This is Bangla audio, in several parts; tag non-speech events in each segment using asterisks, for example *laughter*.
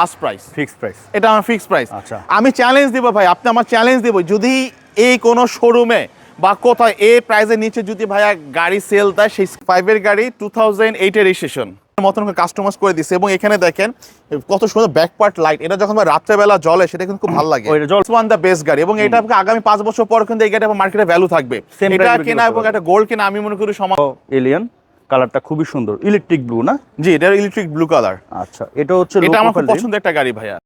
ফার্স্ট প্রাইস ফিক্সড প্রাইস এটা আমার ফিক্স প্রাইস আচ্ছা। আমি চ্যালেঞ্জ দিব ভাই আপনি আমার চ্যালেঞ্জ দিব। যদি এই কোনো শোরুমে বা কোথায় এই প্রাইসের নিচে যদি ভাইয়া গাড়ি সেল দেয় সেই ফাইভের গাড়ি টু থাউজেন্ড এইটের রেজিস্ট্রেশন মতন করে কাস্টমাইজ করে দিছে এবং এখানে দেখেন কত সুন্দর ব্যাক পার্ট লাইট এটা যখন রাত্রেবেলা জলে সেটা কিন্তু খুব ভালো লাগে। ওয়ান দ্য বেস্ট গাড়ি এবং এটা আপনাকে আগামী পাঁচ বছর পর কিন্তু এই গাড়ি মার্কেটে ভ্যালু থাকবে। এটা কেনা এবং একটা গোল্ড কেনা আমি মনে করি সমান এলিয়ান কালারটা খুবই সুন্দর। ইলেকট্রিক ব্লু না? জি এটা ইলেকট্রিক ব্লু কালার আচ্ছা এটা হচ্ছে এটা আমার খুব পছন্দের একটা গাড়ি ভাইয়া।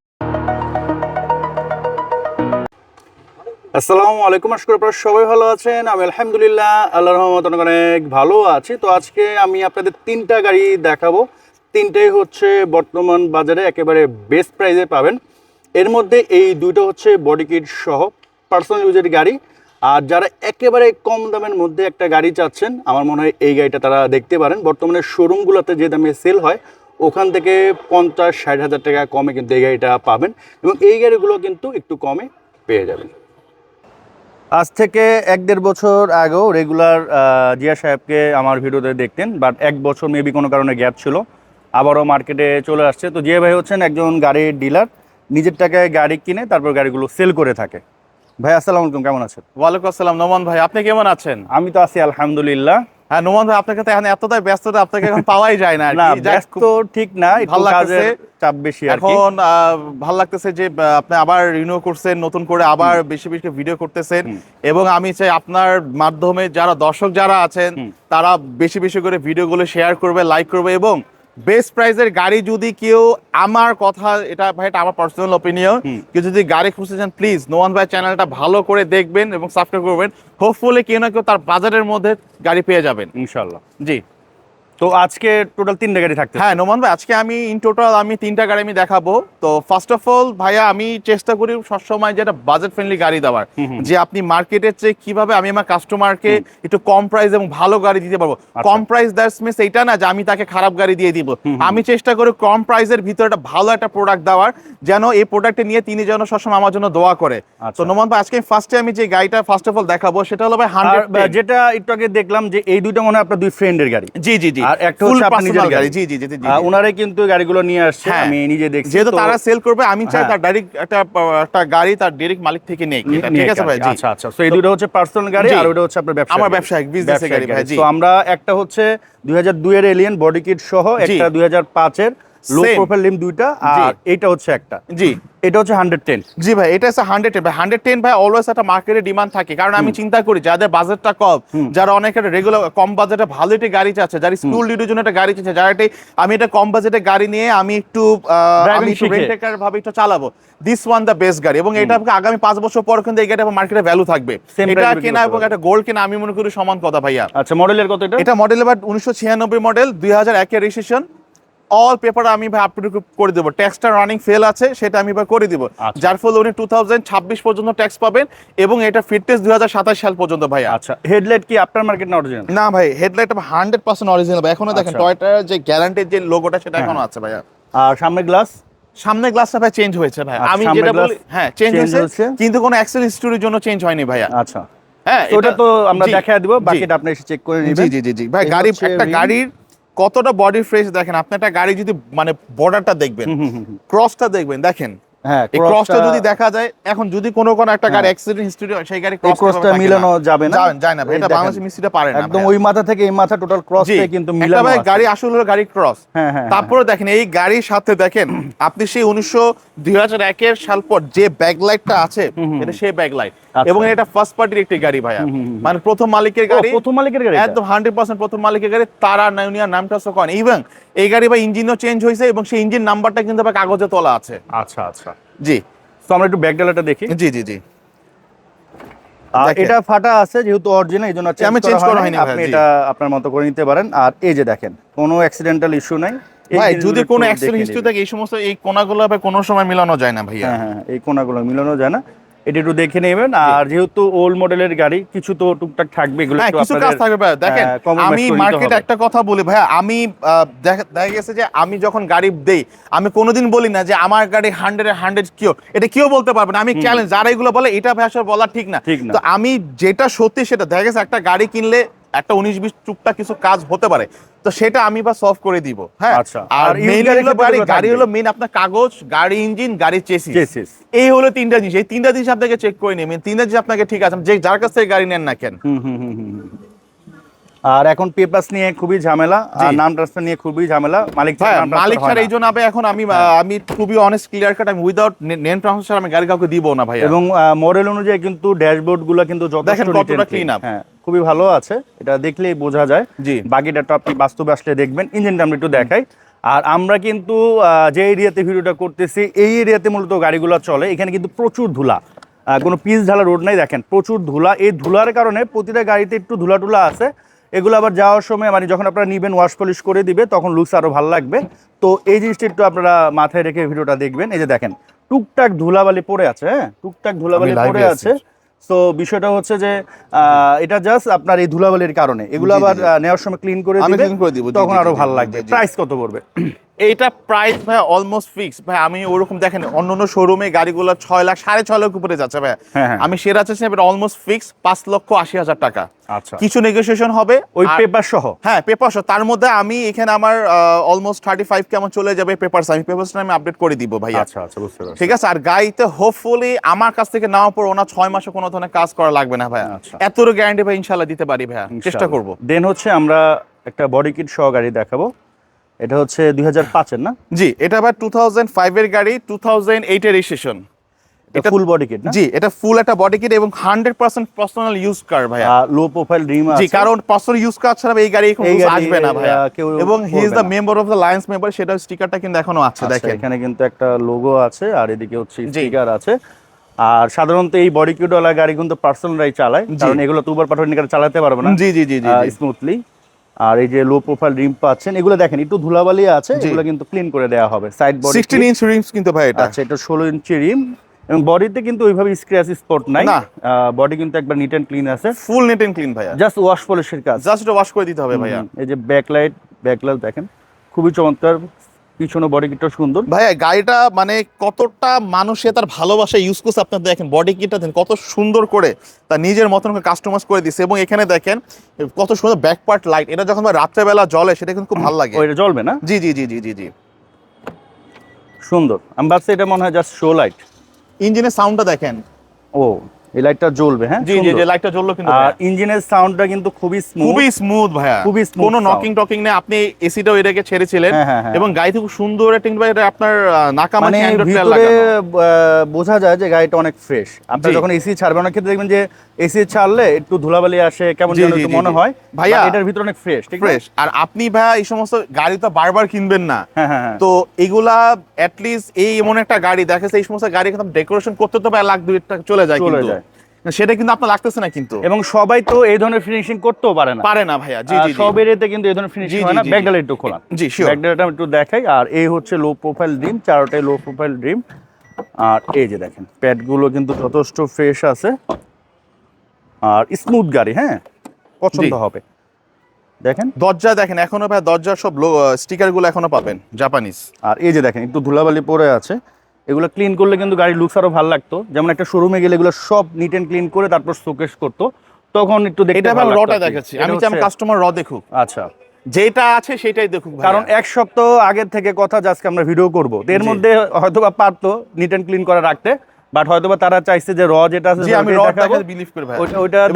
আসসালামু আলাইকুম আশা করি আপনারা সবাই ভালো আছেন। আমি আলহামদুলিল্লাহ আল্লাহর রহমত অনেক অনেক ভালো আছি। তো আজকে আমি আপনাদের তিনটা গাড়ি দেখাবো। তিনটেই হচ্ছে বর্তমান বাজারে একেবারে বেস্ট প্রাইসে পাবেন। এর মধ্যে এই দুটো হচ্ছে বডি কিট সহ পার্সোনাল ইউজের গাড়ি। আর যারা একেবারে কম দামের মধ্যে একটা গাড়ি চাচ্ছেন, আমার মনে হয় এই গাড়িটা তারা দেখতে পারেন। বর্তমানে শোরুমগুলোতে যে দামে সেল হয়, ওখান থেকে পঞ্চাশ, ষাট হাজার টাকা কমে কিন্তু এই গাড়িটা পাবেন এবং এই গাড়িগুলো কিন্তু একটু কমে পেয়ে যাবেন। আজ থেকে এক দেড় বছর আগেও রেগুলার জিয়া সাহেবকে আমার ভিডিওতে দেখতেন বাট এক বছর মেবি কোনো কারণে গ্যাপ ছিল। আবারও মার্কেটে চলে আসছে। তো জিয়া ভাই হচ্ছেন একজন গাড়ির ডিলার নিজের টাকায় গাড়ি কিনে তারপর গাড়িগুলো সেল করে থাকে। ভাই আসসালামু আলাইকুম কেমন আছেন? ওয়ালাইকুম আসসালাম। নোমান ভাই আপনি কেমন আছেন? আমি তো আছি আলহামদুলিল্লাহ। হ্যাঁ নোমান ভাই আপনাকে তো এখন এতটাই ব্যস্ততা আপনাকে এখন পাওয়াই যায় না *laughs* না ব্যস্ত ঠিক না ভালো। কাজের চাপ বেশি এখন ভালো লাগতেছে যে আপনি আবার রিনিউ করছেন নতুন করে আবার বেশি বেশি ভিডিও করতেছেন। এবং আমি চাই আপনার মাধ্যমে যারা দর্শক যারা আছেন তারা বেশি বেশি করে ভিডিওগুলো শেয়ার করবে লাইক করবে এবং বেস্ট প্রাইজের গাড়ি যদি কেউ আমার কথা এটা ভাই এটা আমার পার্সোনাল ওপিনিয়ন কেউ যদি গাড়ি খুঁজতে চান প্লিজ নোয়ান ভাই চ্যানেলটা ভালো করে দেখবেন এবং সাবস্ক্রাইব করবেন। হোপফুলি কেউ না কেউ তার বাজারের মধ্যে গাড়ি পেয়ে যাবেন। ইনশাল্লাহ জি। তো আজকে টোটাল তিনটা গাড়ি থাকতে হ্যাঁ নোমান ভাই আজকে আমি ইন টোটাল আমি তিনটা গাড়ি আমি দেখাবো। তো ফার্স্ট অফ অল ভাইয়া আমি চেষ্টা করি সবসময় যেটা বাজেট ফ্রেন্ডলি গাড়ি দেওয়ার। যে আপনি মার্কেটের চেয়ে কীভাবে আমি আমার কাস্টমারকে একটু কম প্রাইস এবং ভালো গাড়ি দিতে পারব। কম প্রাইস দ্যাটস মিনস এইটা না যে আমি তাকে খারাপ গাড়ি দিয়ে দিব। আমি চেষ্টা করি কম প্রাইসের ভিতরে একটা ভালো একটা প্রোডাক্ট দেওয়ার যেন এই প্রোডাক্টে নিয়ে তিনি যেন সবসময় আমার জন্য দোয়া করে। আচ্ছা। তো নোমান ভাই আজকে ফার্স্টে আমি যে গাড়িটা ফার্স্ট অফ অল দেখাবো সেটা হলো ভাই হান্ড্রেড যেটা একটু আগে দেখলাম যে এই দুইটা মনে হয় আপনার দুই ফ্রেন্ডের গাড়ি। জি জি জি। আর একটা হচ্ছে আপনার নিজের গাড়ি। জি জি জি। ওনারাই কিন্তু গাড়িগুলো নিয়ে আসছে হ্যাঁ। আমি নিজে দেখছি। যেহেতু তারা সেল করবে আমি চাই হ্যাঁ। তার ডাইরেক্ট একটা একটা গাড়ি তার ডাইরেক্ট মালিক থেকে নেই ঠিক আছে ভাই? আচ্ছা আচ্ছা। তো এই দুটো হচ্ছে পার্সোনাল গাড়ি আর ওটা হচ্ছে আপনার ব্যবসা আমার ব্যবসায়িক, এর গাড়ি ভাই, জি। তো আমরা একটা হচ্ছে 2002 এর এলিয়েন বডি কিট সহ একটা 2005 এর লো প্রোফাইল লিম দুইটা আর এইটা হচ্ছে একটা। জি। এটা হচ্ছে 110 জি ভাই এটা হচ্ছে হান্ড্রেড টেন ভাই হান্ড্রেড টেন ভাই অলওয়েজ একটা মার্কেটে ডিমান্ড থাকে। কারণ আমি চিন্তা করি যাদের বাজেটটা কম যারা রেগুলার কম বাজেটে ভালো একটি গাড়ি চাচ্ছে যারা স্কুল ডিউটির জন্য একটা গাড়ি চাচ্ছে যারা একটি- আমি কম বাজেটে গাড়ি নিয়ে আমি একটু আমি একটু রেন্টেকার ভাবে একটু চালাবো। দিস ওয়ান দ্য বেস্ট গাড়ি। এবং এটা আগামী পাঁচ বছর পর কিন্তু এই গাড়ি মার্কেটে ভ্যালু থাকবে। এটা কেনা এবং একটা গোল্ড কেনা আমি মনে করি সমান কথা ভাইয়া। আচ্ছা মডেলের কত এটা? এটা মডেল এবার উনিশশো ছিয়ানব্বই মডেল দুই হাজার একের রেজিস্ট্রেশন অল পেপার আমি ভাই আপডেট করে দেবো। ট্যাক্সটা রানিং ফেল আছে সেটা আমি ভাই করে দিব। আচ্ছা। যার ফলে উনি টু থাউজেন্ড ছাব্বিশ পর্যন্ত ট্যাক্স পাবেন এবং এটা ফিটনেস দুই হাজার সাতাশ সাল পর্যন্ত ভাইয়া। আচ্ছা হেডলাইট কি আপনার মার্কেট না অরিজিনাল না ভাই হেডলাইট হান্ড্রেড পার্সেন্ট অরিজিনাল ভাই। এখনও দেখেন আচ্ছা। টয়টার যে গ্যারান্টির যে লোগোটা সেটা এখনও আছে ভাইয়া। আর সামনে গ্লাস সামনে গ্লাসটা ভাই চেঞ্জ হয়েছে ভাই। আচ্ছা, আমি যেটা বলি হ্যাঁ চেঞ্জ হয়েছে। কিন্তু কোনো অ্যাক্সেল হিস্টোরির জন্য চেঞ্জ হয়নি ভাইয়া। আচ্ছা। হ্যাঁ ওটা তো আমরা দেখায় দিব বাকিটা আপনি এসে চেক করে নেবেন। জি জি জি। ভাই গাড়ি একটা গাড়ির কতটা বডি ফ্রেশ দেখেন আপনি একটা গাড়ি যদি মানে বর্ডারটা দেখবেন ক্রসটা দেখবেন দেখেন। হ্যাঁ এই ক্রসটা যদি দেখা যায় এখন যদি কোনো কোনো একটা গাড়ি অ্যাক্সিডেন্ট হিস্টরি সেই গাড়ি ক্রস ক্রসটা মিলানো যাবে না? যায় না এটা বাংলাদেশ মিস্ত্রিটা পারে না একদম ওই মাথা থেকে এই মাথা টোটাল জি, ক্রসটাই কিন্তু একটা মিলানো আছে। গাড়ি আসলে হলো গাড়ি ক্রস হ্যাঁ, হ্যাঁ, তারপরে দেখেন এই গাড়ির সাথে দেখেন আপনি সেই উনিশশো দুই হাজার একের সাল পর যে ব্যাকলাইটটা আছে এটা সেই ব্যাকলাইট। এবং এটা ফার্স্ট পার্টির একটি গাড়ি ভাইয়া। মানে প্রথম মালিকের গাড়ি। প্রথম মালিকের গাড়ি একদম হান্ড্রেড পার্সেন্ট প্রথম মালিকের গাড়ি। তারা নাইনিয়ার নামটা কন ইভেন এই গাড়ি বা ইঞ্জিনও চেঞ্জ হয়েছে এবং সেই ইঞ্জিন নাম্বারটা কিন্তু আবার কাগজে তোলা আছে। আচ্ছা আচ্ছা। জি। তো আমরা একটু ব্যাক ডালাটা দেখি। জি জি জি। এটা ফাটা আছে যেহেতু অরিজিনাল এই জন্য আমি চেঞ্জ করা হয়নি। আপনি এটা আপনার মতো করে নিতে পারেন। আর এই যে দেখেন কোনো অ্যাক্সিডেন্টাল ইস্যু নাই। ভাই যদি কোনো অ্যাক্সিডেন্ট হিস্ট্রি থাকে এই সমস্ত এই কোনাগুলো ভাই কোনো সময় মিলানো যায় না ভাইয়া। হ্যাঁ হ্যাঁ এই কোনাগুলো মিলানো যায় না। এটা একটু দেখে নেবেন। আর যেহেতু ওল্ড মডেলের গাড়ি কিছু তো টুকটাক থাকবে এগুলো হ্যাঁ কিছু কাজ থাকবে ভাই দেখেন আমি করে নিতে মার্কেটে। একটা কথা বলি ভাইয়া। আমি দেখা গেছে যে আমি যখন গাড়ি দেই আমি কোনোদিন বলি না যে আমার গাড়ি হান্ড্রেড হান্ড্রেড কিও। এটা কেউ বলতে পারবে না। আমি চ্যালেঞ্জ যারা এগুলো বলে এটা ভাই আসলে বলা ঠিক না। ঠিক না। তো আমি যেটা সত্যি সেটা দেখা গেছে একটা গাড়ি কিনলে একটা উনিশ বিশ টুকটাক কিছু কাজ হতে পারে। তো সেটা আমি বা সলভ করে দিব হ্যাঁ? আচ্ছা। আর গাড়ি গাড়ি হলো মেন আপনার কাগজ গাড়ি ইঞ্জিন গাড়ি চেসিস Chassis। এই হলো তিনটা জিনিস। এই তিনটা জিনিস আপনাকে চেক করে নিয়ে তিনটা জিনিস আপনাকে ঠিক আছে যে যার কাছ থেকে গাড়ি নেন না কেন। আর এখন পেপারস নিয়ে খুবই ঝামেলা আর নাম ট্রান্সফার নিয়ে খুবই ঝামেলা। মালিক হ্যাঁ নাম মালিক হয় না। এই জন্য এখন আমি আমি খুবই অনেস্ট ক্লিয়ার কাট আমি উইদাউট নেন ট্রান্সফার ছাড়া আমি গাড়ি কাউকে দিব না ভাই এবং মডেল অনুযায়ী কিন্তু ড্যাশবোর্ডগুলো কিন্তু যথেষ্ট কতটা up। হ্যাঁ খুবই ভালো আছে। এটা দেখলেই বোঝা যায়। জি। বাকিটা তো আপনি বাস্তবে আসলে দেখবেন। ইঞ্জিনটা আমরা একটু দেখাই। আর আমরা কিন্তু যে এরিয়াতে ভিডিওটা করতেছি এই এরিয়াতে মূলত গাড়িগুলো চলে। এখানে কিন্তু প্রচুর ধুলা। কোনো পিস ঢালা রোড নাই দেখেন। প্রচুর ধুলা। এই ধুলার কারণে প্রতিটা গাড়িতে একটু ধুলা টুলা আছে। এগুলো আবার যাওয়ার সময় মানে যখন আপনারা নিবেন ওয়াশ পলিশ করে দিবে তখন লুকস আরও ভালো লাগবে। তো এই জিনিসটা একটু আপনারা মাথায় রেখে ভিডিওটা দেখবেন। এই যে দেখেন টুকটাক ধুলাবালি পড়ে আছে হ্যাঁ? টুকটাক ধুলাবালি পড়ে আছে। তো বিষয়টা হচ্ছে যে আহ, এটা জাস্ট আপনার এই ধুলাবালির কারণে। এগুলো আবার নেওয়ার সময় ক্লিন করে দিবে তখন আরও ভালো লাগবে। প্রাইস কত পড়বে? এইটা প্রাইস ভাই অলমোস্ট ফিক্স ভাই আমি ওরকম দেখেন অন্য অন্য শোরুমে গাড়িগুলো ছয় লাখ সাড়ে ছয় লাখ উপরে যাচ্ছে ভাই হ্যাঁ, হ্যাঁ। আমি সেরা চাচ্ছি এটা অলমোস্ট ফিক্স পাঁচ লক্ষ আশি হাজার টাকা। আচ্ছা। কিছু নেগোসিয়েশন হবে ওই পেপার সহ? হ্যাঁ পেপার সহ। তার মধ্যে আমি এখানে আমার অলমোস্ট থার্টি ফাইভ কেমন চলে যাবে পেপারস আমি পেপারসটা আমি আপডেট করে দিব ভাইয়া। আচ্ছা আচ্ছা বুঝতে পারছি। ঠিক আছে? আর গাড়িতে হোপফুলি আমার কাছ থেকে নেওয়ার পর ওনা ছয় মাসে কোনো ধরনের কাজ করা লাগবে না ভাইয়া। আচ্ছা। এতটুকু গ্যারান্টি ভাই ইনশাল্লাহ দিতে পারি ভাইয়া। চেষ্টা করব। দেন হচ্ছে আমরা একটা বডি কিট সহ গাড়ি দেখাবো। এটা হচ্ছে দুই হাজার পাঁচের না? জি এটা ভাই টু থাউজেন্ড ফাইভের গাড়ি টু থাউজেন্ড এইটের রেজিস্ট্রেশন এটা ফুল বডি কিট জি এটা ফুল একটা বডি কিট এবং hundred percent personal use car ভাইয়া। লো প্রোফাইল ড্রিম জি কারণ পার্সোনাল ইউজ কার ছাড়া এই গাড়ি এখন আসবে না ভাইয়া। এবং he is member of the Lions member সেটা স্টিকারটা কিন্তু এখনও আছে আচ্ছা দেখেন। এখানে কিন্তু একটা লোগো আছে আর এদিকে হচ্ছে স্টিকার আছে। আর সাধারণত এই বডি গাড়ি কিন্তু পার্সোনালরাই চালায় কারণ এগুলো তো উবার পাঠানো গাড়ি চালাতে পারবে না। জি জি জি। স্মুথলি আর এই যে লো প্রোফাইল রিম পাচ্ছেন এগুলো দেখেন একটু ধুলাবালি আছে। এগুলো কিন্তু ক্লিন করে দেওয়া হবে। সাইড বডি 16 ইঞ্চ রিমস কিন্তু ভাই এটা। আচ্ছা এটা ষোলো ইঞ্চি রিম এবং বডিতে কিন্তু ওইভাবে স্ক্র্যাচ স্পট নাই। বডি কিন্তু একবার নিট এন্ড ক্লিন আছে। ফুল নিট এন্ড ক্লিন ভাইয়া। জাস্ট ওয়াশ পলিশের কাজ। জাস্ট এটা ওয়াশ করে দিতে হবে ভাইয়া। এই যে ব্যাকলাইট ব্যাকলাইট দেখেন খুবই চমৎকার। পিছনে বডি কিটটা সুন্দর। ভাইয়া গাড়িটা মানে কতটা মানুষে তার ভালোবাসা ইউজ করছে আপনার দেখেন বডি কিটটা দেন কত সুন্দর করে তার নিজের মতন করে কাস্টমাইজ করে দিছে। এবং এখানে দেখেন কত সুন্দর ব্যাক পার্ট লাইট এটা যখন রাত্রেবেলা জ্বলে সেটা কিন্তু খুব ভালো লাগে। ও এটা জ্বলবে না? জি জি জি জি জি জি। সুন্দর। আমি ভাবছি এটা মনে হয় জাস্ট শো লাইট ইঞ্জিনের সাউন্ডটা দেখেন। ও। এই লাইটটা জ্বলবে হ্যাঁ? জি জি লাইটটা জ্বললো কিন্তু আর। ইঞ্জিনের সাউন্ডটা কিন্তু খুবই স্মুথ খুবই স্মুথ ভাইয়া। খুবই কোনো নকিং টকিং নেই আপনি এসিটাও এটাকে ছেড়েছিলেন। হ্যাঁ, হ্যাঁ, হ্যাঁ। এবং গাড়িতে খুব সুন্দর একটা ভাই এটা আপনার মানে প্লেয়ার ভিতরে লাগানো। বোঝা যায় যে গাড়িটা অনেক ফ্রেশ আপনি। যখন এসি ছাড়বে অনেক ক্ষেত্রে দেখবেন যে এসি ছাড়লে একটু ধুলাবালি আসে কেমন যেন একটু মনে হয়। ভাইয়া, এটার ভিতরে অনেক ফ্রেশ ঠিক ফ্রেশ আর আপনি ভাইয়া এই সমস্ত গাড়ি তো বারবার কিনবেন না। তো এগুলা অ্যাটলিস্ট এই এমন একটা গাড়ি দেখেছে এই সমস্ত গাড়ি কিন্তু ডেকোরেশন করতে তো ভাই লাখ দুই টাকা চলে যায় চলে কিন্তু। যায়। সেটা কিন্তু আপনার লাগতেছে না কিন্তু। এবং সবাই তো এই ধরনের ফিনিশিং করতেও পারে না। পারে না ভাইয়া জি। সব এরিয়াতে কিন্তু এই ধরনের ফিনিশিং হয় না। ব্যাকডালা একটু খোলা। জি শিওর ব্যাকডালাটা আমি একটু দেখাই। আর এই হচ্ছে লো প্রোফাইল ড্রিম চারটাই লো প্রোফাইল ড্রিম আর এই যে দেখেন প্যাডগুলো কিন্তু যথেষ্ট ফ্রেশ আছে। আর স্মুথ গাড়ি হ্যাঁ? পছন্দ হবে। দেখেন। দরজা দেখেন এখনও ভাই দরজার সব স্টিকারগুলো এখনও পাবেন জাপানিজ আর এই যে দেখেন একটু ধুলাবালি পড়ে আছে। এগুলো ক্লিন করলে কিন্তু গাড়ির লুকস আরও ভালো লাগতো। যেমন একটা শোরুমে গেলে এগুলো সব নিট এন্ড ক্লিন করে তারপর শোকেস করতো। তখন একটু দেখতে এটা লাগতো রটা দেখাচ্ছি। আমি চাই কাস্টমার র দেখুক। আচ্ছা। যেটা আছে সেটাই দেখুক কারণ এক সপ্তাহ আগের থেকে কথা আজকে আমরা ভিডিও করব। এর। মধ্যে হয়তোবা পারতো নিট এন্ড ক্লিন করে রাখতে। বাট হয়তোবা তারা চাইছে যে র যেটা আছে আমি র। দেখে বিলিভ করি ভাই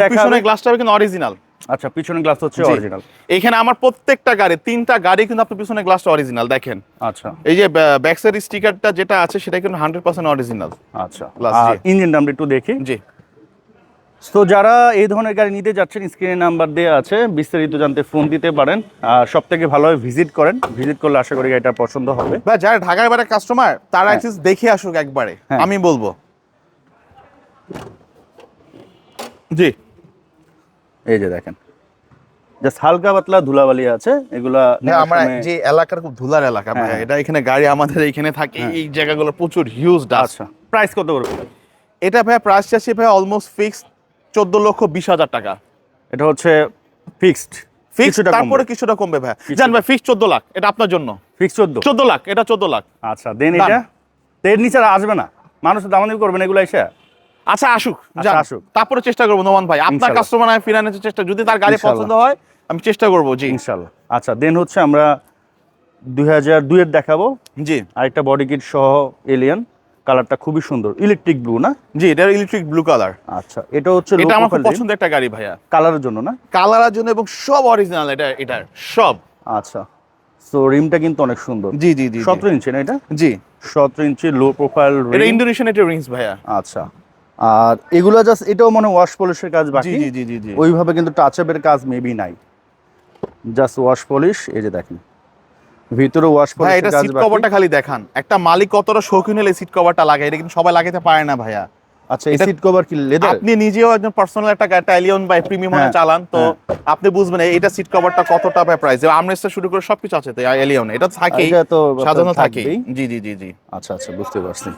দেখাবে। পিছনে গ্লাসটা কিন্তু অরিজিনাল আচ্ছা পিছনে গ্লাস হচ্ছে অরিজিনাল এখানে আমার প্রত্যেকটা গাড়ি তিনটা গাড়ি কিন্তু আপনার পিছনে গ্লাসটা অরিজিনাল দেখেন। আচ্ছা। এই যে ব্যাক সাইড স্টিকারটা যেটা আছে সেটা কিন্তু হান্ড্রেড পার্সেন্ট অরিজিনাল আচ্ছা। ইঞ্জিনটা আমরা একটু দেখি। জি। তো যারা এই ধরনের গাড়ি নিতে যাচ্ছেন স্ক্রিনে নাম্বার দেওয়া আছে বিস্তারিত জানতে ফোন দিতে পারেন। আর সব থেকে ভালোভাবে ভিজিট করেন। ভিজিট করলে আশা করি গাড়িটা পছন্দ হবে। ভাই যারা ঢাকার বাইরে কাস্টমার তারা হ্যাঁ। দেখে আসুক একবারে। হ্যাঁ। আমি বলব। জি। এই যে দেখেন। জাস্ট হালকা পাতলা ধুলাবালি আছে এগুলা আমরা যে এলাকার খুব ধুলার এলাকা ভাই হ্যাঁ। এটা এখানে গাড়ি আমাদের এখানে থাকে এই জায়গাগুলো প্রচুর হিউজ ডাস্ট প্রাইস কত করবে এটা ভাই প্রাইস চাচ্ছি ভাই অলমোস্ট ফিক্সড চোদ্দ লক্ষ বিশ হাজার টাকা। এটা হচ্ছে ফিক্সড ফিক্সড তারপরে কিছুটা কমবে ভাই। জান ভাই ফিক্স চোদ্দ লাখ এটা আপনার জন্য। ফিক্স চোদ্দ। চোদ্দ লাখ এটা চোদ্দ লাখ। আচ্ছা দেন. এটা। এর নিচে আসবে না। মানুষ দামাদামি করবে না এগুলো এসে। আচ্ছা আসুক আচ্ছা, আসুক। তারপরে চেষ্টা করব নোমান ভাই। আপনার কাস্টমার আমি ফিরানোর চেষ্টা যদি তার গাড়ি পছন্দ হয় আমি চেষ্টা করব জি। ইনশাল্লাহ। আচ্ছা দেন হচ্ছে আমরা দুই হাজার দুইয়ের দেখাবো। জি। আরেকটা বডি কিট সহ এলিয়ান কালারটা খুবই সুন্দর। ইলেকট্রিক ব্লু না? জি এটা ইলেকট্রিক ব্লু কালার আচ্ছা এটা হচ্ছে এটা আমার খুব পছন্দের একটা গাড়ি ভাইয়া। কালারের জন্য না? কালারের জন্য এবং সব অরিজিনাল এটা এটার সব। আচ্ছা। সো রিমটা কিন্তু অনেক সুন্দর। জি জি জি জি। সতেরো ইঞ্চি না এটা? জি। সতেরো ইঞ্চি লো প্রোফাইল এটা ইন্দোনেশিয়ান একটা রিংস ভাইয়া। আচ্ছা। আর এগুলো জাস্ট এটাও মনে ওয়াশ পলিশের কাজ বাকি? জি জি জি জি। ওইভাবে কিন্তু টাচ আপের কাজ মেবি নাই। জাস্ট ওয়াশ পলিশ এই যে দেখেন। ভিতরে ওয়াশ ভাই পলিশের এটা সিট কভারটা খালি দেখান। একটা মালিক কতটা শৌখিন হলে সিট কভারটা লাগায় এটা কিন্তু সবাই লাগাতে পারে না ভাইয়া। আচ্ছা এই সিট কভার কি লেদার আপনি নিজেও একজন পার্সোনাল একটা টাইলিয়ন বা প্রিমিয়াম চালান তো হ্যাঁ। আপনি বুঝবেন এটা সিট কভারটা কতটা প্রাইস আমরেস্টটা শুরু করে সবকিছু আছে তো এলিয়ন এটা থাকে এটা তো আপনার সাধারণত থাকে জি জি জি জি। আচ্ছা আচ্ছা বুঝতে পারছি।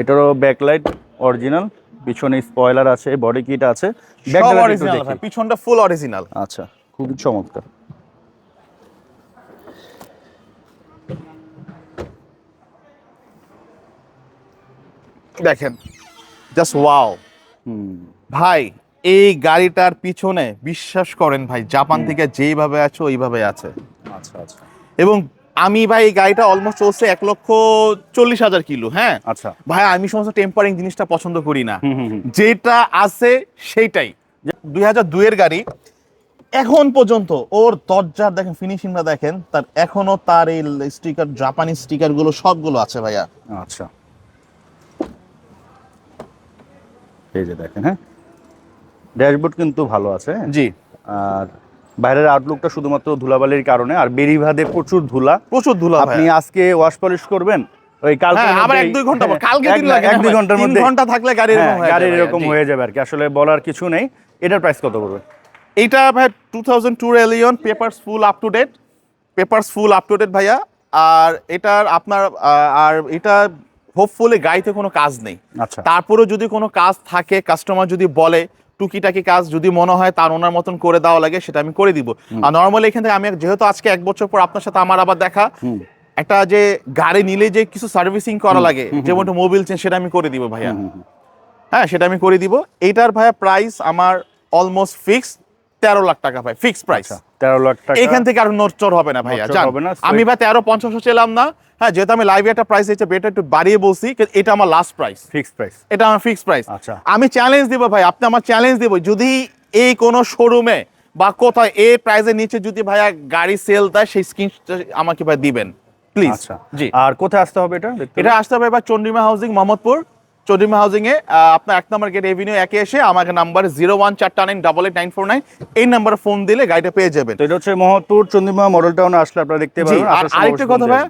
এটারও ব্যাকলাইট অরিজিনাল পিছনে স্পয়লার আছে বডি কিট আছে। সব অরিজিনাল পিছনটা ফুল অরিজিনাল আচ্ছা খুবই চমৎকার। দেখেন জাস্ট ওয়াও হুম। ভাই এই গাড়িটার পিছনে বিশ্বাস করেন ভাই জাপান থেকে যেইভাবে আছে ওইভাবে আছে। আচ্ছা আচ্ছা। এবং আমি ভাই এই গাড়িটা অলমোস্ট চলছে এক লক্ষ চল্লিশ হাজার কিলো হ্যাঁ? আচ্ছা। ভাই আমি সমস্ত টেম্পারিং জিনিসটা পছন্দ করি না। যেটা আছে সেইটাই। দুই হাজার দুইয়ের গাড়ি এখন পর্যন্ত ওর দরজার দেখেন ফিনিশিংটা দেখেন তার এখনও তার এই স্টিকার জাপানি স্টিকারগুলো সবগুলো আছে ভাইয়া। আচ্ছা। এই যে দেখেন হ্যাঁ? ড্যাশবোর্ড কিন্তু ভালো আছে? জি। আর বাইরের আউটলুকটা শুধুমাত্র ধুলাবালির কারণে আর বেরিভাদে প্রচুর ধুলা। প্রচুর ধুলা আপনি আজকে ওয়াশ পলিশ করবেন? ওই কালকে হ্যাঁ আবার এক দুই ঘণ্টা কালকে দিন লাগে এক দুই ঘণ্টার মধ্যে ঘণ্টা থাকলে গাড়ি এরকম হ্যাঁ, হয়ে গাড়ির যাবে, এরকম জি। হয়ে যাবে আর কি। আসলে বলার কিছু নেই। এটার প্রাইস কত পড়বে? এইটা ভাই two thousand two alien papers full up to date papers full up to date ভাইয়া। আর এটার আপনার আর এটা হোপফুলি গাড়িতে কোনো কাজ নেই। আচ্ছা। তারপরেও যদি কোনো কাজ থাকে কাস্টমার যদি বলে টুকিটাকি কাজ যদি মনে হয় তার ওনার মতন করে দেওয়া লাগে সেটা আমি করে দিব। আর নর্মালি এখান থেকে আমি যেহেতু আজকে এক বছর পর আপনার সাথে আমার আবার দেখা একটা যে গাড়ি নিলে যে কিছু সার্ভিসিং করা লাগে যেমন একটা মোবিল চেঞ্জ সেটা আমি করে দিব ভাইয়া। হ্যাঁ সেটা আমি করে দিব। এইটার ভাইয়া প্রাইস আমার অলমোস্ট ফিক্স তেরো লাখ টাকা ভাই ফিক্স প্রাইস আচ্ছা তেরো লাখ টাকা। এখান থেকে আর নড়চড় হবে না ভাইয়া হবে না, আমি ভাই তেরো পঞ্চাশ ছিলাম না হ্যাঁ যেহেতু আমি লাইভে একটা প্রাইস দিচ্ছে বেটার একটু বাড়িয়ে বলছি এটা আমার লাস্ট প্রাইস ফিক্স প্রাইস এটা আমার ফিক্স প্রাইস আচ্ছা। আমি চ্যালেঞ্জ দিব ভাই আপনি আমার চ্যালেঞ্জ দিব যদি এই কোনো শোরুমে বা কোথায় এই প্রাইসের নিচে যদি ভাইয়া গাড়ি সেল দেয় সেই স্ক্রিন আমাকে ভাই দিবেন। প্লিজ আচ্ছা। জি। আর কোথায় আসতে হবে এটা? এটা আসতে হবে এবার চন্ডিমা হাউজিং মোহাম্মদপুর। চন্ডিমা হাউজিং এ আপনার এক নম্বর গেট এভিনিউ একে এসে আমাকে নাম্বার জিরো ওয়ান চারটা nine double eight nine four nine এই নাম্বারে ফোন দিলে গাড়িটা পেয়ে যাবেন। তো এটা হচ্ছে মোহাম্মদপুর চন্দিমা মডেল টাউনে আসলে আপনারা দেখতে আসার আরেকটা কথা ভাই।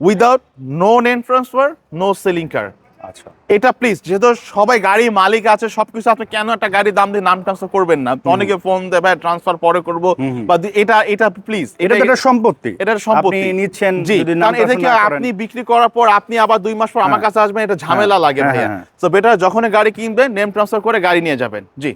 Without no name transfer no selling car আচ্ছা। এটা প্লিজ যেহেতু সবাই গাড়ি মালিক আছে সবকিছু আপনি কেন একটা গাড়ি দাম দিয়ে নাম ট্রান্সফার করবেন না? অনেকে ফোন দেবে ট্রান্সফার পরে করব। বা এটা এটা প্লিজ এটা তো একটা সম্পত্তি। এটার সম্পত্তি। আপনি নিচ্ছেন যদি নাম এটা কি আপনি বিক্রি করার পর আপনি আবার দুই মাস পর আমার হ্যাঁ। কাছে আসবেন এটা ঝামেলা হ্যাঁ, লাগে হ্যাঁ, ভাইয়া। তো বেটার যখন গাড়ি কিনবেন নেম ট্রান্সফার করে গাড়ি নিয়ে যাবেন। জি।